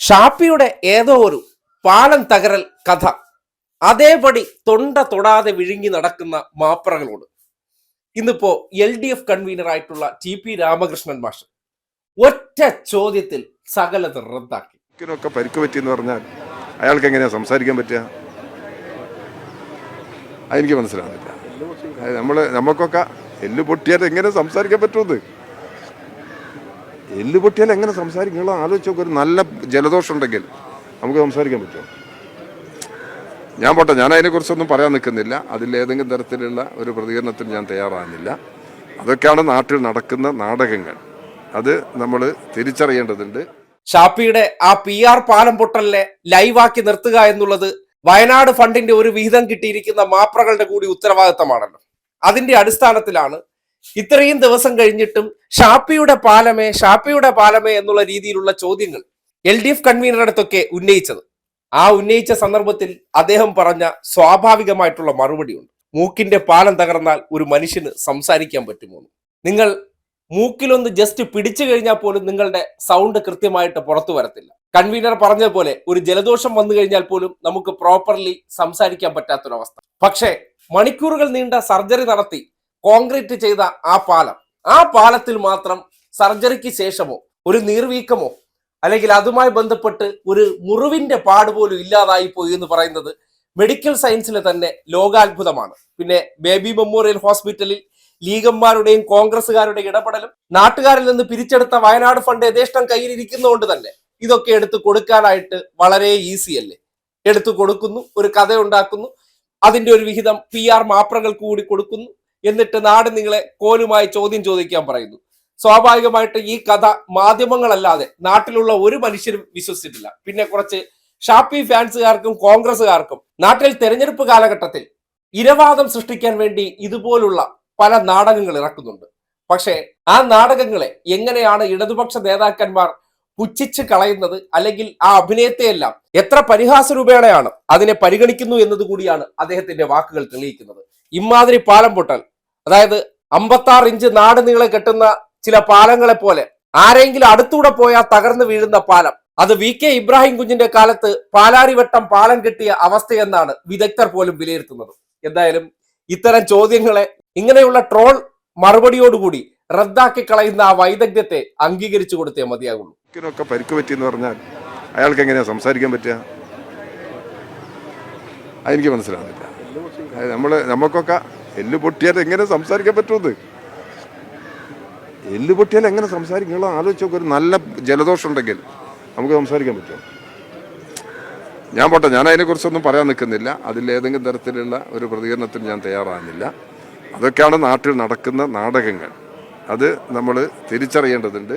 ഷാപ്പിയുടെ ഏതോ ഒരു പാലം തകരൽ കഥ. അതേപടി തൊണ്ട തൊടാതെ വിഴുങ്ങി നടക്കുന്ന മാപ്രകളോട്. ഇന്നിപ്പോ എൽ ഡി എഫ് കൺവീനർ ആയിട്ടുള്ള ടി പി രാമകൃഷ്ണൻ മാഷ് ഒറ്റ ചോദ്യത്തിൽ സകലത് റദ്ദാക്കി. ഒക്കെ പരിക്ക് പറ്റിയെന്ന് പറഞ്ഞാൽ അയാൾക്ക് എങ്ങനെയാ സംസാരിക്കാൻ പറ്റുക? അതെനിക്ക് മനസ്സിലാവുന്നില്ല. നമ്മൾ നമുക്കൊക്കെ എല്ല് പൊട്ടിയാൽ എങ്ങനെ സംസാരിക്കാൻ പറ്റുമെന്ന് എല്ല് പൊട്ടിയാൽ എങ്ങനെ സംസാരിക്കും? നിങ്ങൾ ആലോചിച്ച് നോക്കുക ഒരു നല്ല ജലദോഷം ഉണ്ടെങ്കിൽ നമുക്ക് സംസാരിക്കാൻ പറ്റുമോ? ഞാൻ പോട്ടെ ഞാൻ അതിനെക്കുറിച്ചൊന്നും പറയാൻ നിൽക്കുന്നില്ല. അതിൽ ഏതെങ്കിലും തരത്തിലുള്ള ഒരു പ്രതികരണത്തിന് ഞാൻ തയ്യാറാകുന്നില്ല. അതൊക്കെയാണ് നാട്ടിൽ നടക്കുന്ന നാടകങ്ങൾ. അത് നമ്മൾ തിരിച്ചറിയേണ്ടതുണ്ട്. ഷാപ്പിയുടെ ആ പി ആർ പാലം പൊട്ടലിനെ ലൈവാക്കി നിർത്തുക എന്നുള്ളത് വയനാട് ഫണ്ടിന്റെ ഒരു വിഹിതം കിട്ടിയിരിക്കുന്ന മാപ്രകളുടെ കൂടി ഉത്തരവാദിത്തമാണല്ലോ. അതിന്റെ അടിസ്ഥാനത്തിലാണ് ഇത്രയും ദിവസം കഴിഞ്ഞിട്ടും ഷാപ്പിയുടെ പാലമേ ഷാപ്പിയുടെ പാലമേ എന്നുള്ള രീതിയിലുള്ള ചോദ്യങ്ങൾ എൽ ഡി എഫ് കൺവീനറുടെ ഉന്നയിച്ചത്. ആ ഉന്നയിച്ച സന്ദർഭത്തിൽ അദ്ദേഹം പറഞ്ഞ സ്വാഭാവികമായിട്ടുള്ള മറുപടിയുണ്ട്. മൂക്കിന്റെ പാലം തകർന്നാൽ ഒരു മനുഷ്യന് സംസാരിക്കാൻ പറ്റുമോ. നിങ്ങൾ മൂക്കിലൊന്ന് ജസ്റ്റ് പിടിച്ചു കഴിഞ്ഞാൽ പോലും നിങ്ങളുടെ സൗണ്ട് കൃത്യമായിട്ട് പുറത്തു വരത്തില്ല. കൺവീനർ പറഞ്ഞതുപോലെ ഒരു ജലദോഷം വന്നു കഴിഞ്ഞാൽ പോലും നമുക്ക് പ്രോപ്പർലി സംസാരിക്കാൻ പറ്റാത്തൊരവസ്ഥ. പക്ഷേ മണിക്കൂറുകൾ നീണ്ട സർജറി നടത്തി കോൺക്രീറ്റ് ചെയ്ത ആ പാലം. ആ പാലത്തിൽ മാത്രം സർജറിക്ക് ശേഷമോ ഒരു നീർവീക്കമോ അല്ലെങ്കിൽ അതുമായി ബന്ധപ്പെട്ട് ഒരു മുറിവിന്റെ പാട് പോലും ഇല്ലാതായി പോയി എന്ന് പറയുന്നത് മെഡിക്കൽ സയൻസിൽ തന്നെ ലോകാത്ഭുതമാണ്. പിന്നെ ബേബി മെമ്മോറിയൽ ഹോസ്പിറ്റലിൽ ലീഗന്മാരുടെയും കോൺഗ്രസ്സുകാരുടെയും ഇടപെടലും നാട്ടുകാരിൽ നിന്ന് പിരിച്ചെടുത്ത വയനാട് ഫണ്ട് യഥേഷ്ടം കയ്യിലിരിക്കുന്നതുകൊണ്ട് തന്നെ ഇതൊക്കെ എടുത്തു കൊടുക്കാനായിട്ട് വളരെ ഈസി അല്ലേ? എടുത്തു കൊടുക്കുന്നു ഒരു കഥ ഉണ്ടാക്കുന്നു അതിന്റെ ഒരു വിഹിതം പി ആർ മാപ്രകൾക്ക് കൂടി കൊടുക്കുന്നു. എന്നിട്ട് നാട് നിങ്ങളെ കോലുമായി ചോദ്യം ചോദിക്കാൻ പറയുന്നു. സ്വാഭാവികമായിട്ട് ഈ കഥ മാധ്യമങ്ങളല്ലാതെ നാട്ടിലുള്ള ഒരു മനുഷ്യരും വിശ്വസിച്ചിട്ടില്ല. പിന്നെ കുറച്ച് ഷാപ്പി ഫാൻസുകാർക്കും കോൺഗ്രസുകാർക്കും നാട്ടിൽ തെരഞ്ഞെടുപ്പ് കാലഘട്ടത്തിൽ ഇരവാദം സൃഷ്ടിക്കാൻ വേണ്ടി ഇതുപോലുള്ള പല നാടകങ്ങൾ ഇറക്കുന്നുണ്ട്. പക്ഷേ ആ നാടകങ്ങളെ എങ്ങനെയാണ് ഇടതുപക്ഷ നേതാക്കന്മാർ പുച്ഛിച്ച് കളയുന്നത് അല്ലെങ്കിൽ ആ അഭിനയത്തെയെല്ലാം എത്ര പരിഹാസ രൂപേണയാണ് അതിനെ പരിഗണിക്കുന്നു എന്നതുകൂടിയാണ് അദ്ദേഹത്തിന്റെ വാക്കുകൾ തെളിയിക്കുന്നത്. ഇമാതിരി പാലം പൊട്ടൽ അതായത് അമ്പത്താറ് ഇഞ്ച് നാട് നീളെ കെട്ടുന്ന ചില പാലങ്ങളെ പോലെ ആരെങ്കിലും അടുത്തൂടെ പോയാൽ തകർന്നു വീഴുന്ന പാലം. അത് വി കെ ഇബ്രാഹിം കുഞ്ഞിന്റെ കാലത്ത് പാലാരിവട്ടം പാലം കെട്ടിയ അവസ്ഥയെന്നാണ് വിദഗ്ധർ പോലും വിലയിരുത്തുന്നത്. എന്തായാലും ഇത്തരം ചോദ്യങ്ങളെ ഇങ്ങനെയുള്ള ട്രോൾ മറുപടിയോടുകൂടി റദ്ദാക്കി കളയുന്ന ആ വൈദഗ്ധ്യത്തെ അംഗീകരിച്ചു കൊടുത്തേ മതിയാകുള്ളൂ. പരിക്ക് പറ്റിയെന്ന് പറഞ്ഞാൽ അയാൾക്ക് എങ്ങനെയാ സംസാരിക്കാൻ പറ്റുക? അതെനിക്ക് മനസ്സിലാവുന്നില്ല. നമ്മൾ നമുക്കൊക്കെ എല്ല് പൊട്ടിയാൽ എങ്ങനെ സംസാരിക്കാൻ പറ്റുമെന്ന് എല്ല് പൊട്ടിയാൽ എങ്ങനെ സംസാരിക്കും? നിങ്ങൾ ആലോചിച്ച് നോക്കൊരു നല്ല ജലദോഷം ഉണ്ടെങ്കിൽ നമുക്ക് സംസാരിക്കാൻ പറ്റുമോ? ഞാൻ പോട്ടെ ഞാൻ അതിനെക്കുറിച്ചൊന്നും പറയാൻ നിൽക്കുന്നില്ല. അതിൽ ഏതെങ്കിലും തരത്തിലുള്ള ഒരു പ്രതികരണത്തിന് ഞാൻ തയ്യാറാകുന്നില്ല. അതൊക്കെയാണ് നാട്ടിൽ നടക്കുന്ന നാടകങ്ങൾ. അത് നമ്മൾ തിരിച്ചറിയേണ്ടതുണ്ട്.